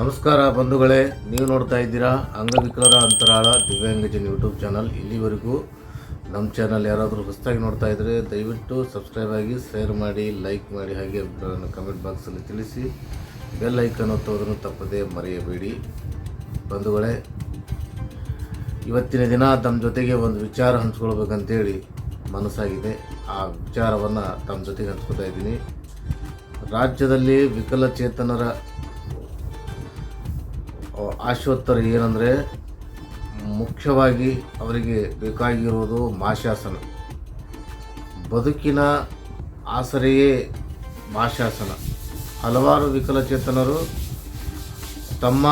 ನಮಸ್ಕಾರ ಬಂಧುಗಳೇ, ನೀವು ನೋಡ್ತಾ ಇದ್ದೀರಾ ಅಂಗವಿಕಲರ ಅಂತರಾಳ ದಿವ್ಯಾಂಗಜನ್ ಯೂಟ್ಯೂಬ್ ಚಾನಲ್ ಇಲ್ಲಿವರೆಗೂ ನಮ್ಮ ಚಾನಲ್ ಯಾರಾದರೂ ಹೊಸದಾಗಿ ನೋಡ್ತಾ ಇದ್ದರೆ ದಯವಿಟ್ಟು ಸಬ್ಸ್ಕ್ರೈಬ್ ಆಗಿ ಶೇರ್ ಮಾಡಿ ಲೈಕ್ ಮಾಡಿ, ಹಾಗೆ ಅಭಿಪ್ರಾಯವನ್ನು ಕಮೆಂಟ್ ಬಾಕ್ಸಲ್ಲಿ ತಿಳಿಸಿ. ಬೆಲ್ ಐಕನ್ ಒತ್ತೋದನ್ನು ತಪ್ಪದೇ ಮರೆಯಬೇಡಿ. ಬಂಧುಗಳೇ, ಇವತ್ತಿನ ದಿನ ತಮ್ಮ ಜೊತೆಗೆ ಒಂದು ವಿಚಾರ ಹಂಚ್ಕೊಳ್ಬೇಕಂತೇಳಿ ಮನಸ್ಸಾಗಿದೆ. ಆ ವಿಚಾರವನ್ನು ತಮ್ಮ ಜೊತೆಗೆ ಹಂಚ್ಕೊತಾ ಇದ್ದೀನಿ. ರಾಜ್ಯದಲ್ಲಿ ವಿಕಲಚೇತನರ ಆಶೋತ್ತರ ಏನಂದರೆ, ಮುಖ್ಯವಾಗಿ ಅವರಿಗೆ ಬೇಕಾಗಿರುವುದು ಮಾಶಾಸನ. ಬದುಕಿನ ಆಸರೆಯೇ ಮಾಶಾಸನ. ಹಲವಾರು ವಿಕಲಚೇತನರು ತಮ್ಮ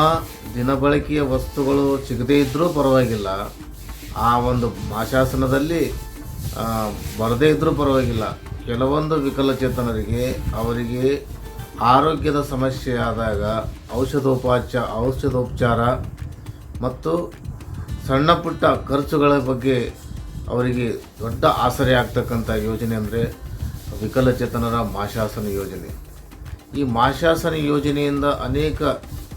ದಿನಬಳಕೆಯ ವಸ್ತುಗಳು ಸಿಗದೇ ಇದ್ದರೂ ಪರವಾಗಿಲ್ಲ. ಆ ಒಂದು ಮಾಶಾಸನದಲ್ಲಿ ಬರದೇ ಇದ್ದರೂ ಪರವಾಗಿಲ್ಲ. ಕೆಲವೊಂದು ವಿಕಲಚೇತನರಿಗೆ ಅವರಿಗೆ ಆರೋಗ್ಯದ ಸಮಸ್ಯೆ ಆದಾಗ ಔಷಧೋಪಾಚ ಔಷಧೋಪಚಾರ ಮತ್ತು ಸಣ್ಣ ಪುಟ್ಟ ಖರ್ಚುಗಳ ಬಗ್ಗೆ ಅವರಿಗೆ ದೊಡ್ಡ ಆಸರೆ ಆಗ್ತಕ್ಕಂಥ ಯೋಜನೆ ಅಂದರೆ ವಿಕಲಚೇತನರ ಮಾಶಾಸನ ಯೋಜನೆ. ಈ ಮಾಶಾಸನ ಯೋಜನೆಯಿಂದ ಅನೇಕ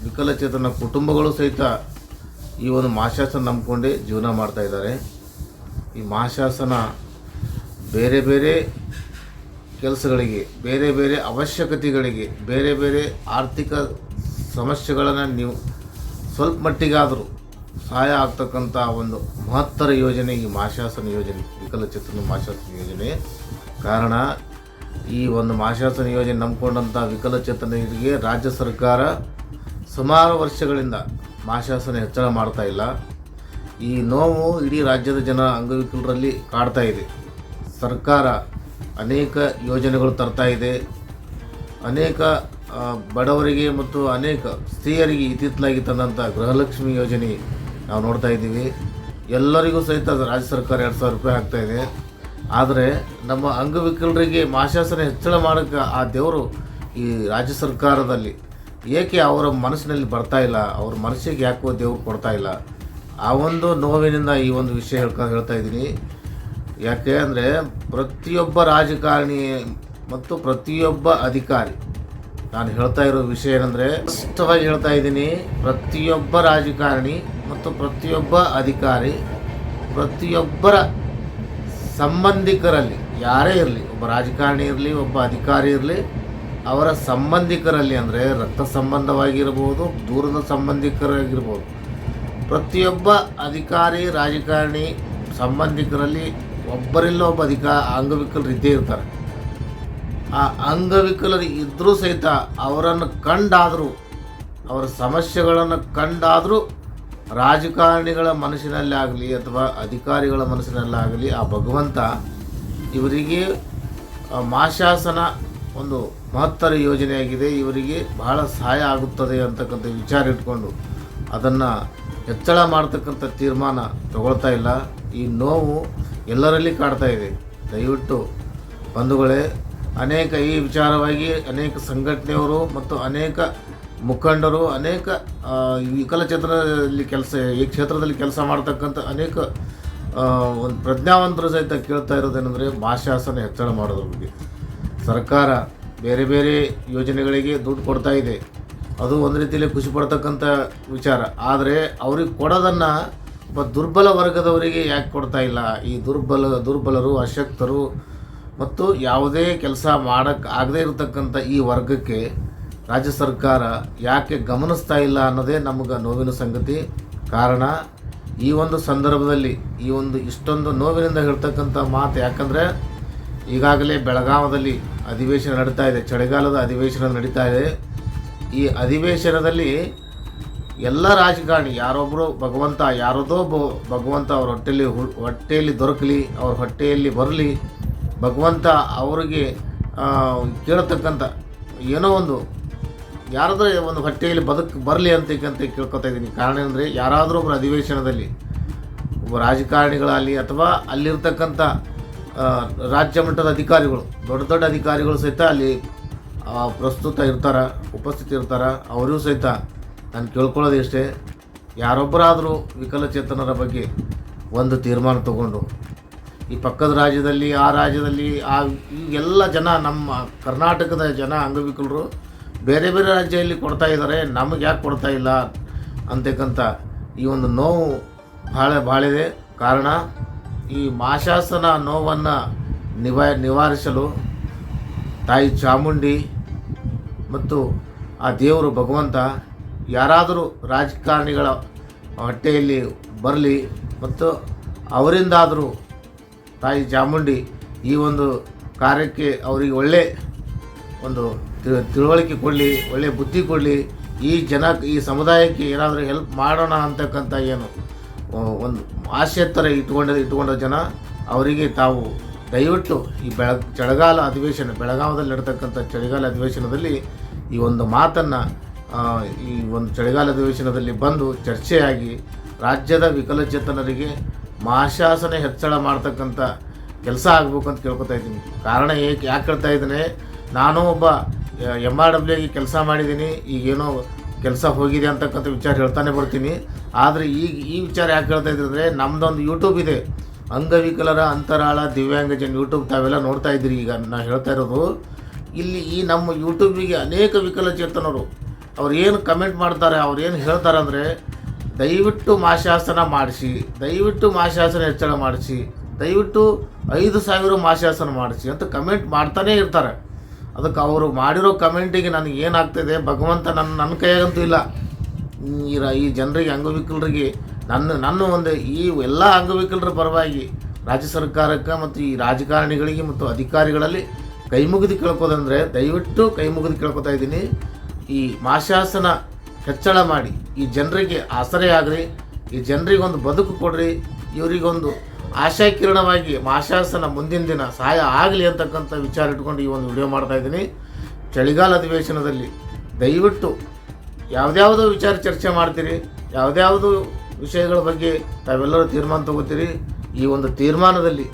ವಿಕಲಚೇತನ ಕುಟುಂಬಗಳು ಸಹಿತ ಈ ಒಂದು ಮಾಶಾಸನ ನಂಬಿಕೊಂಡೇ ಜೀವನ ಮಾಡ್ತಾ ಇದ್ದಾರೆ. ಈ ಮಾಶಾಸನ ಬೇರೆ ಬೇರೆ ಕೆಲಸಗಳಿಗೆ, ಬೇರೆ ಬೇರೆ ಅವಶ್ಯಕತೆಗಳಿಗೆ, ಬೇರೆ ಬೇರೆ ಆರ್ಥಿಕ ಸಮಸ್ಯೆಗಳನ್ನು ನೀವು ಸ್ವಲ್ಪ ಮಟ್ಟಿಗಾದರೂ ಸಹಾಯ ಆಗ್ತಕ್ಕಂಥ ಒಂದು ಮಹತ್ತರ ಯೋಜನೆ ಈ ಮಾಶಾಸನ ಯೋಜನೆ ವಿಕಲಚೇತನ ಮಾಶಾಸನ ಯೋಜನೆ. ಕಾರಣ, ಈ ಒಂದು ಮಾಶಾಸನ ಯೋಜನೆ ನಂಬಿಕೊಂಡಂಥ ವಿಕಲಚೇತನರಿಗೆ ರಾಜ್ಯ ಸರ್ಕಾರ ಸುಮಾರು ವರ್ಷಗಳಿಂದ ಮಾಶಾಸನ ಹೆಚ್ಚಳ ಮಾಡ್ತಾ ಇಲ್ಲ. ಈ ನೋವು ಇಡೀ ರಾಜ್ಯದ ಜನ ಅಂಗವಿಕಲರಲ್ಲಿ ಕಾಡ್ತಾ ಇದೆ. ಸರ್ಕಾರ ಅನೇಕ ಯೋಜನೆಗಳು ತರ್ತಾ ಇದೆ. ಅನೇಕ ಬಡವರಿಗೆ ಮತ್ತು ಅನೇಕ ಸ್ತ್ರೀಯರಿಗೆ ಇತ್ತಿತ್ತಲಾಗಿ ತಂದಂಥ ಗೃಹಲಕ್ಷ್ಮಿ ಯೋಜನೆ ನಾವು ನೋಡ್ತಾ ಇದ್ದೀವಿ. ಎಲ್ಲರಿಗೂ ಸಹಿತ ರಾಜ್ಯ ಸರ್ಕಾರ ಎರಡು ಸಾವಿರ ರೂಪಾಯಿ ಇದೆ. ಆದರೆ ನಮ್ಮ ಅಂಗವಿಕಲರಿಗೆ ಮಾಶಾಸನ ಹೆಚ್ಚಳ ಮಾಡೋಕ್ಕೆ ಆ ದೇವರು ಈ ರಾಜ್ಯ ಸರ್ಕಾರದಲ್ಲಿ ಏಕೆ ಅವರ ಮನಸ್ಸಿನಲ್ಲಿ ಬರ್ತಾ ಇಲ್ಲ, ಅವ್ರ ಮನಸ್ಸಿಗೆ ಯಾಕೋ ದೇವ್ರು ಕೊಡ್ತಾ ಇಲ್ಲ? ಆ ಒಂದು ನೋವಿನಿಂದ ಈ ಒಂದು ವಿಷಯ ಹೇಳ್ಕೊ ಹೇಳ್ತಾ ಇದ್ದೀನಿ. ಯಾಕೆ ಅಂದರೆ ಪ್ರತಿಯೊಬ್ಬ ರಾಜಕಾರಣಿ ಮತ್ತು ಪ್ರತಿಯೊಬ್ಬ ಅಧಿಕಾರಿ, ನಾನು ಹೇಳ್ತಾ ಇರೋ ವಿಷಯ ಏನಂದರೆ, ಸ್ಪಷ್ಟವಾಗಿ ಹೇಳ್ತಾ ಇದ್ದೀನಿ, ಪ್ರತಿಯೊಬ್ಬ ರಾಜಕಾರಣಿ ಮತ್ತು ಪ್ರತಿಯೊಬ್ಬ ಅಧಿಕಾರಿ, ಪ್ರತಿಯೊಬ್ಬರ ಸಂಬಂಧಿಕರಲ್ಲಿ, ಯಾರೇ ಇರಲಿ, ಒಬ್ಬ ರಾಜಕಾರಣಿ ಇರಲಿ, ಒಬ್ಬ ಅಧಿಕಾರಿ ಇರಲಿ, ಅವರ ಸಂಬಂಧಿಕರಲ್ಲಿ ಅಂದರೆ ರಕ್ತ ಸಂಬಂಧವಾಗಿರ್ಬೋದು, ದೂರದ ಸಂಬಂಧಿಕರಾಗಿರ್ಬೋದು, ಪ್ರತಿಯೊಬ್ಬ ಅಧಿಕಾರಿ, ರಾಜಕಾರಣಿ, ಸಂಬಂಧಿಕರಲ್ಲಿ ಒಬ್ಬರಿಲ್ಲ ಒಬ್ಬ ಅಧಿಕ ಅಂಗವಿಕಲರು ಇದ್ದೇ ಇರ್ತಾರೆ. ಆ ಅಂಗವಿಕಲರು ಇದ್ದರೂ ಸಹಿತ ಅವರನ್ನು ಕಂಡಾದರೂ, ಅವರ ಸಮಸ್ಯೆಗಳನ್ನು ಕಂಡಾದರೂ ರಾಜಕಾರಣಿಗಳ ಮನಸ್ಸಿನಲ್ಲಿ ಆಗಲಿ ಅಥವಾ ಅಧಿಕಾರಿಗಳ ಮನಸ್ಸಿನಲ್ಲಾಗಲಿ ಆ ಭಗವಂತ ಇವರಿಗೆ ಮಾಶಾಸನ ಒಂದು ಮಹತ್ತರ ಯೋಜನೆಯಾಗಿದೆ. ಇವರಿಗೆ ಬಹಳ ಸಹಾಯ ಆಗುತ್ತದೆ ಅಂತಕ್ಕಂಥ ವಿಚಾರ ಇಟ್ಕೊಂಡು ಅದನ್ನು ಹೆಚ್ಚಳ ಮಾಡ್ತಕ್ಕಂಥ ತೀರ್ಮಾನ ತಗೊಳ್ತಾ ಇಲ್ಲ. ಈ ನೋವು ಎಲ್ಲರಲ್ಲಿ ಕಾಡ್ತಾ ಇದೆ. ದಯವಿಟ್ಟು ಬಂಧುಗಳೇ, ಅನೇಕ ಈ ವಿಚಾರವಾಗಿ ಅನೇಕ ಸಂಘಟನೆಯವರು ಮತ್ತು ಅನೇಕ ಮುಖಂಡರು, ಅನೇಕ ವಿಕಲಚೇತನದಲ್ಲಿ ಕೆಲಸ, ಈ ಕ್ಷೇತ್ರದಲ್ಲಿ ಕೆಲಸ ಮಾಡ್ತಕ್ಕಂಥ ಅನೇಕ ಒಂದು ಪ್ರಜ್ಞಾವಂತರು ಸಹಿತ ಕೇಳ್ತಾ ಇರೋದೇನೆಂದರೆ ಭಾಷಾಸನ ಹೆಚ್ಚಳ ಮಾಡೋದ್ರ ಬಗ್ಗೆ. ಸರ್ಕಾರ ಬೇರೆ ಬೇರೆ ಯೋಜನೆಗಳಿಗೆ ದುಡ್ಡು ಕೊಡ್ತಾ ಇದೆ. ಅದು ಒಂದು ರೀತಿಯಲ್ಲಿ ಖುಷಿ ಪಡ್ತಕ್ಕಂಥ ವಿಚಾರ. ಆದರೆ ಅವ್ರಿಗೆ ಕೊಡೋದನ್ನು ಒಬ್ಬ ದುರ್ಬಲ ವರ್ಗದವರಿಗೆ ಯಾಕೆ ಕೊಡ್ತಾ ಇಲ್ಲ? ಈ ದುರ್ಬಲ, ದುರ್ಬಲರು, ಅಶಕ್ತರು ಮತ್ತು ಯಾವುದೇ ಕೆಲಸ ಮಾಡಕ್ಕೆ ಆಗದೇ ಇರತಕ್ಕಂಥ ಈ ವರ್ಗಕ್ಕೆ ರಾಜ್ಯ ಸರ್ಕಾರ ಯಾಕೆ ಗಮನಿಸ್ತಾ ಇಲ್ಲ ಅನ್ನೋದೇ ನಮಗೆ ನೋವಿನ ಸಂಗತಿ. ಕಾರಣ ಈ ಒಂದು ಸಂದರ್ಭದಲ್ಲಿ, ಈ ಒಂದು ಇಷ್ಟೊಂದು ನೋವಿನಿಂದ ಹೇಳ್ತಕ್ಕಂಥ ಮಾತು ಯಾಕಂದರೆ ಈಗಾಗಲೇ ಬೆಳಗಾವದಲ್ಲಿ ಅಧಿವೇಶನ ನಡೀತಾ ಇದೆ, ಚಳಿಗಾಲದ ಅಧಿವೇಶನ ನಡೀತಾ ಇದೆ. ಈ ಅಧಿವೇಶನದಲ್ಲಿ ಎಲ್ಲ ರಾಜಕಾರಣಿ ಯಾರೊಬ್ಬರು ಭಗವಂತ, ಯಾರದೋ ಭಗವಂತ ಅವ್ರ ಹೊಟ್ಟೆಯಲ್ಲಿ ಹೊಟ್ಟೆಯಲ್ಲಿ ದೊರಕಲಿ, ಅವ್ರ ಹೊಟ್ಟೆಯಲ್ಲಿ ಬರಲಿ, ಭಗವಂತ ಅವರಿಗೆ ಕೇಳತಕ್ಕಂಥ ಏನೋ ಒಂದು, ಯಾರಾದರೂ ಒಂದು ಹೊಟ್ಟೆಯಲ್ಲಿ ಬದುಕು, ಬರಲಿ ಅಂತಕ್ಕಂತ ಅಂತ ಕೇಳ್ಕೊತಾ ಇದ್ದೀನಿ. ಕಾರಣ ಅಂದರೆ ಯಾರಾದರೂ ಒಬ್ಬರು ಅಧಿವೇಶನದಲ್ಲಿ ಒಬ್ಬ ರಾಜಕಾರಣಿಗಳಾಗಲಿ ಅಥವಾ ಅಲ್ಲಿರ್ತಕ್ಕಂಥ ರಾಜ್ಯ ಮಟ್ಟದ ಅಧಿಕಾರಿಗಳು, ದೊಡ್ಡ ದೊಡ್ಡ ಅಧಿಕಾರಿಗಳು ಸಹಿತ ಅಲ್ಲಿ ಪ್ರಸ್ತುತ ಇರ್ತಾರೆ. ಉಪಸ್ಥಿತಿ ಇರ್ತಾರೆ ಅವರೂ ಸಹಿತ ನಾನು ಕೇಳ್ಕೊಳ್ಳೋದು ಇಷ್ಟೇ ಯಾರೊಬ್ಬರಾದರೂ ವಿಕಲಚೇತನರ ಬಗ್ಗೆ ಒಂದು ತೀರ್ಮಾನ ತಗೊಂಡು, ಈ ಪಕ್ಕದ ರಾಜ್ಯದಲ್ಲಿ, ಆ ರಾಜ್ಯದಲ್ಲಿ, ಆ ಎಲ್ಲ ಜನ, ನಮ್ಮ ಕರ್ನಾಟಕದ ಜನ ಅಂಗವಿಕಲರು ಬೇರೆ ಬೇರೆ ರಾಜ್ಯದಲ್ಲಿ ಕೊಡ್ತಾ ಇದ್ದಾರೆ, ನಮಗೆ ಯಾಕೆ ಕೊಡ್ತಾ ಇಲ್ಲ ಅಂತಕ್ಕಂಥ ಈ ಒಂದು ನೋವು ಭಾಳ ಭಾಳಿದೆ. ಕಾರಣ, ಈ ಮಾಶಾಸನ ನೋವನ್ನು ನಿವಾ ನಿವಾರಿಸಲು ತಾಯಿ ಚಾಮುಂಡಿ ಮತ್ತು ಆ ದೇವರು ಭಗವಂತ ಯಾರಾದರೂ ರಾಜಕಾರಣಿಗಳ ಹೊಟ್ಟೆಯಲ್ಲಿ ಬರಲಿ ಮತ್ತು ಅವರಿಂದಾದರೂ ತಾಯಿ ಚಾಮುಂಡಿ ಈ ಒಂದು ಕಾರ್ಯಕ್ಕೆ ಅವರಿಗೆ ಒಳ್ಳೆ ಒಂದು ತಿಳ- ತಿಳುವಳಿಕೆ ಕೊಡಲಿ, ಒಳ್ಳೆ ಬುದ್ಧಿ ಕೊಡಲಿ, ಈ ಜನ, ಈ ಸಮುದಾಯಕ್ಕೆ ಏನಾದರೂ ಹೆಲ್ಪ್ ಮಾಡೋಣ ಅಂತಕ್ಕಂಥ ಏನು ಒಂದು ಆಸೆ ಥರ ಇಟ್ಕೊಂಡ ಇಟ್ಕೊಂಡ ಜನ ಅವರಿಗೆ ತಾವು ದಯವಿಟ್ಟು ಈ ಬೆಳ, ಚಳಿಗಾಲ ಅಧಿವೇಶನ, ಬೆಳಗಾವದಲ್ಲಿ ನಡ್ತಕ್ಕಂಥ ಚಳಿಗಾಲ ಅಧಿವೇಶನದಲ್ಲಿ ಈ ಒಂದು ಮಾತನ್ನು ಈ ಒಂದು ಚಳಿಗಾಲ ಅಧಿವೇಶನದಲ್ಲಿ ಬಂದು ಚರ್ಚೆಯಾಗಿ ರಾಜ್ಯದ ವಿಕಲಚೇತನರಿಗೆ ಮಹಾಶಾಸನ ಹೆಚ್ಚಳ ಮಾಡ್ತಕ್ಕಂಥ ಕೆಲಸ ಆಗಬೇಕು ಅಂತ ಕೇಳ್ಕೊತಾ ಇದ್ದೀನಿ. ಕಾರಣ ಏಕೆ, ಯಾಕೆ ಹೇಳ್ತಾ ಇದ್ದೇನೆ? ನಾನು ಒಬ್ಬ ಎಂ ಆರ್ ಡಬ್ಲ್ಯೂಗೆ ಕೆಲಸ ಮಾಡಿದ್ದೀನಿ, ಈಗೇನೋ ಕೆಲಸ ಹೋಗಿದೆ ಅಂತಕ್ಕಂಥ ವಿಚಾರ ಹೇಳ್ತಾನೆ ಬರ್ತೀನಿ. ಆದರೆ ಈಗ ಈ ವಿಚಾರ ಯಾಕೆ ಹೇಳ್ತಾ ಇದ್ದೀನಿ ಅಂದರೆ ನಮ್ಮದೊಂದು ಯೂಟ್ಯೂಬ್ ಇದೆ. ಅಂಗವಿಕಲರ ಅಂತರಾಳ ದಿವ್ಯಾಂಗ ಜನ ಯೂಟ್ಯೂಬ್ ತಾವೆಲ್ಲ ನೋಡ್ತಾ ಇದ್ದೀರಿ ಈಗ ನಾನು ಹೇಳ್ತಾ ಇರೋದು. ಇಲ್ಲಿ ಈ ನಮ್ಮ ಯೂಟ್ಯೂಬಿಗೆ ಅನೇಕ ವಿಕಲಚೇತನರು, ಅವ್ರು ಏನು ಕಮೆಂಟ್ ಮಾಡ್ತಾರೆ, ಅವ್ರು ಏನು ಹೇಳ್ತಾರೆ ಅಂದರೆ, ದಯವಿಟ್ಟು ಮಾಶಾಸನ ಮಾಡಿಸಿ, ದಯವಿಟ್ಟು ಮಾಶಾಸನ ಹೆಚ್ಚಳ ಮಾಡಿಸಿ, ದಯವಿಟ್ಟು ಐದು ಸಾವಿರ ಮಾಶಾಸನ ಮಾಡಿಸಿ ಅಂತ ಕಮೆಂಟ್ ಮಾಡ್ತಾನೇ ಇರ್ತಾರೆ. ಅದಕ್ಕೆ ಅವರು ಮಾಡಿರೋ ಕಮೆಂಟಿಗೆ ನನಗೆ ಏನಾಗ್ತಿದೆ? ಭಗವಂತ ನನ್ನ ನನ್ನ ಕೈಯಾಗಂತೂ ಇಲ್ಲ. ಈ ಈ ಜನರಿಗೆ ಅಂಗವಿಕಲರಿಗೆ ನನ್ನ ನನ್ನ ಒಂದು, ಈ ಎಲ್ಲ ಅಂಗವಿಕಲರ ಪರವಾಗಿ ರಾಜ್ಯ ಸರ್ಕಾರಕ್ಕೆ ಮತ್ತು ಈ ರಾಜಕಾರಣಿಗಳಿಗೆ ಮತ್ತು ಅಧಿಕಾರಿಗಳಲ್ಲಿ ಕೈ ಮುಗಿದು ಕೇಳ್ಕೋದಂದರೆ ದಯವಿಟ್ಟು ಕೈ ಮುಗಿದು ಕೇಳ್ಕೊತಾ ಇದ್ದೀನಿ. ಈ ಮಾಶಾಸನ ಹೆಚ್ಚಳ ಮಾಡಿ, ಈ ಜನರಿಗೆ ಆಸರೆ ಆಗ್ರಿ, ಈ ಜನರಿಗೊಂದು ಬದುಕು ಕೊಡ್ರಿ, ಇವರಿಗೊಂದು ಆಶಾಕಿರಣವಾಗಿ ಮಾಶಾಸನ ಮುಂದಿನ ದಿನ ಸಹಾಯ ಆಗಲಿ ಅಂತಕ್ಕಂಥ ವಿಚಾರ ಇಟ್ಕೊಂಡು ಈ ಒಂದು ವಿಡಿಯೋ ಮಾಡ್ತಾ ಇದ್ದೀನಿ. ಚಳಿಗಾಲ ಅಧಿವೇಶನದಲ್ಲಿ ದಯವಿಟ್ಟು ಯಾವುದ್ಯಾವುದೋ ವಿಚಾರ ಚರ್ಚೆ ಮಾಡ್ತೀರಿ? ಯಾವುದ್ಯಾವುದು ವಿಷಯಗಳ ಬಗ್ಗೆ ತಾವೆಲ್ಲರೂ ತೀರ್ಮಾನ ತಗೋತೀರಿ? ಈ ಒಂದು ತೀರ್ಮಾನದಲ್ಲಿ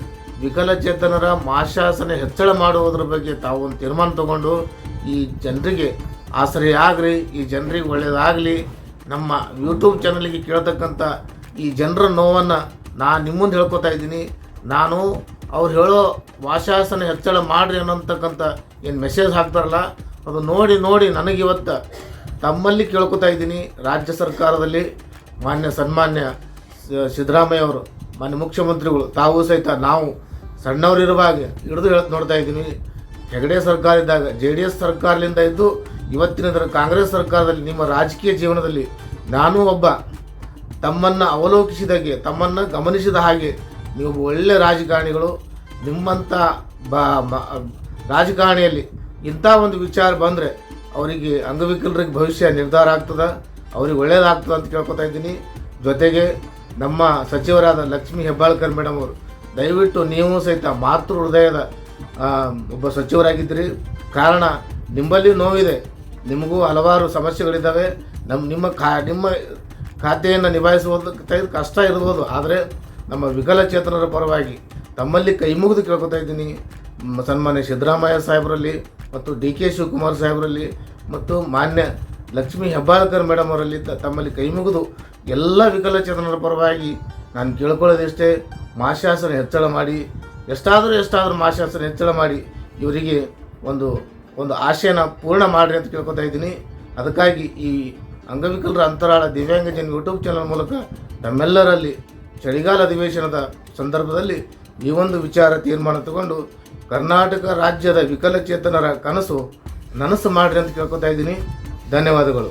ವಿಕಲಚೇತನರ ಮಾಶಾಸನ ಹೆಚ್ಚಳ ಮಾಡುವುದರ ಬಗ್ಗೆ ತಾವು ಒಂದು ತೀರ್ಮಾನ ತಗೊಂಡು ಈ ಜನರಿಗೆ ಆಸರೆ ಆಗಲಿ ಈ ಜನರಿಗೆ ಒಳ್ಳೆಯದಾಗಲಿ ನಮ್ಮ ಯೂಟ್ಯೂಬ್ ಚಾನಲಿಗೆ ಕೇಳ್ತಕ್ಕಂಥ ಈ ಜನರ ನೋವನ್ನು ನಾನು ನಿಮ್ಮ ಮುಂದೆ ಹೇಳ್ಕೊತಾ ಇದ್ದೀನಿ. ನಾನು ಅವ್ರು ಹೇಳೋ ವಾಶಾಸನ ಹೆಚ್ಚಳ ಮಾಡಿರಿ ಅನ್ನೋಂತಕ್ಕಂಥ ಏನು ಮೆಸೇಜ್ ಹಾಕ್ತಾರಲ್ಲ, ಅದು ನೋಡಿ ನೋಡಿ ನನಗಿವತ್ತು ತಮ್ಮಲ್ಲಿ ಕೇಳ್ಕೊತಾ ಇದ್ದೀನಿ. ರಾಜ್ಯ ಸರ್ಕಾರದಲ್ಲಿ ಮಾನ್ಯ ಸನ್ಮಾನ್ಯ ಸಿದ್ದರಾಮಯ್ಯ ಅವರು, ಮಾನ್ಯ ಮುಖ್ಯಮಂತ್ರಿಗಳು, ತಾವು ಸಹಿತ ನಾವು ಸಣ್ಣವರಿರುವಾಗ ಹಿಡಿದು ಹೇಳ್ತ ನೋಡ್ತಾ ಇದ್ದೀನಿ. ಹೆಗಡೆ ಸರ್ಕಾರ ಇದ್ದಾಗ, ಜೆ ಡಿ ಎಸ್ ಸರ್ಕಾರದಿಂದ ಇದ್ದು ಇವತ್ತಿನ ಕಾಂಗ್ರೆಸ್ ಸರ್ಕಾರದಲ್ಲಿ ನಿಮ್ಮ ರಾಜಕೀಯ ಜೀವನದಲ್ಲಿ ನಾನು ಒಬ್ಬ ತಮ್ಮನ್ನು ಅವಲೋಕಿಸಿದಾಗೆ, ತಮ್ಮನ್ನು ಗಮನಿಸಿದ ಹಾಗೆ ನೀವು ಒಳ್ಳೆ ರಾಜಕಾರಣಿಗಳು. ನಿಮ್ಮಂಥ ಬ ರಾಜಕಾರಣಿಯಲ್ಲಿ ಇಂಥ ಒಂದು ವಿಚಾರ ಬಂದರೆ ಅವರಿಗೆ ಅಂಗವಿಕಲರಿಗೆ ಭವಿಷ್ಯ ನಿರ್ಧಾರ ಆಗ್ತದೆ ಅವ್ರಿಗೆ ಒಳ್ಳೇದಾಗ್ತದೆ ಅಂತ ಕೇಳ್ಕೊತಾ ಇದ್ದೀನಿ. ಜೊತೆಗೆ ನಮ್ಮ ಸಚಿವರಾದ ಲಕ್ಷ್ಮೀ ಹೆಬ್ಬಾಳ್ಕರ್ ಮೇಡಮ್ ಅವರು, ದಯವಿಟ್ಟು ನೀವು ಸಹಿತ ಮಾತೃ ಹೃದಯದ ಒಬ್ಬ ಸಚಿವರಾಗಿದ್ದಿರಿ. ಕಾರಣ, ನಿಮ್ಮಲ್ಲಿ ನೋವಿದೆ. ನಿಮಗೂ ಹಲವಾರು ಸಮಸ್ಯೆಗಳಿದ್ದಾವೆ. ನಮ್ಮ ನಿಮ್ಮ ಖಾ ನಿಮ್ಮ ಖಾತೆಯನ್ನು ನಿಭಾಯಿಸುವುದಕ್ಕೆ ಕಷ್ಟ ಇರ್ಬೋದು. ಆದರೆ ನಮ್ಮ ವಿಕಲಚೇತನರ ಪರವಾಗಿ ತಮ್ಮಲ್ಲಿ ಕೈ ಮುಗಿದು ಕೇಳ್ಕೊತಾ ಇದ್ದೀನಿ. ಸನ್ಮಾನ್ಯ ಸಿದ್ದರಾಮಯ್ಯ ಸಾಹೇಬರಲ್ಲಿ. ಮತ್ತು ಡಿ ಕೆ ಶಿವಕುಮಾರ್ ಸಾಹೇಬರಲ್ಲಿ ಮತ್ತು ಮಾನ್ಯ ಲಕ್ಷ್ಮೀ ಹೆಬ್ಬಾಳ್ಕರ್ ಮೇಡಮ್ ಅವರಲ್ಲಿ ತಮ್ಮಲ್ಲಿ ಕೈ ಮುಗಿದು ಎಲ್ಲ ವಿಕಲಚೇತನರ ಪರವಾಗಿ ನಾನು ಕೇಳ್ಕೊಳ್ಳೋದಿಷ್ಟೇ ಮಾಶಾಸನ ಹೆಚ್ಚಳ ಮಾಡಿ, ಎಷ್ಟಾದರೂ ಎಷ್ಟಾದರೂ ಮಾಶಾಸನ ಹೆಚ್ಚಳ ಮಾಡಿ ಇವರಿಗೆ ಒಂದು ಒಂದು ಆಶಯನ ಪೂರ್ಣ ಮಾಡಿರಿ ಅಂತ ಕೇಳ್ಕೊತಾ ಇದ್ದೀನಿ. ಅದಕ್ಕಾಗಿ ಈ ಅಂಗವಿಕಲರ ಅಂತರಾಳ ದಿವ್ಯಾಂಗಜನ್ ಯೂಟ್ಯೂಬ್ ಚಾನಲ್ ಮೂಲಕ ನಮ್ಮೆಲ್ಲರಲ್ಲಿ ಚಳಿಗಾಲ ಅಧಿವೇಶನದ ಸಂದರ್ಭದಲ್ಲಿ ಈ ಒಂದು ವಿಚಾರ ತೀರ್ಮಾನ ತಗೊಂಡು ಕರ್ನಾಟಕ ರಾಜ್ಯದ ವಿಕಲಚೇತನರ ಕನಸು ನನಸು ಮಾಡಿರಿ ಅಂತ ಕೇಳ್ಕೊತಾ ಇದ್ದೀನಿ. ಧನ್ಯವಾದಗಳು.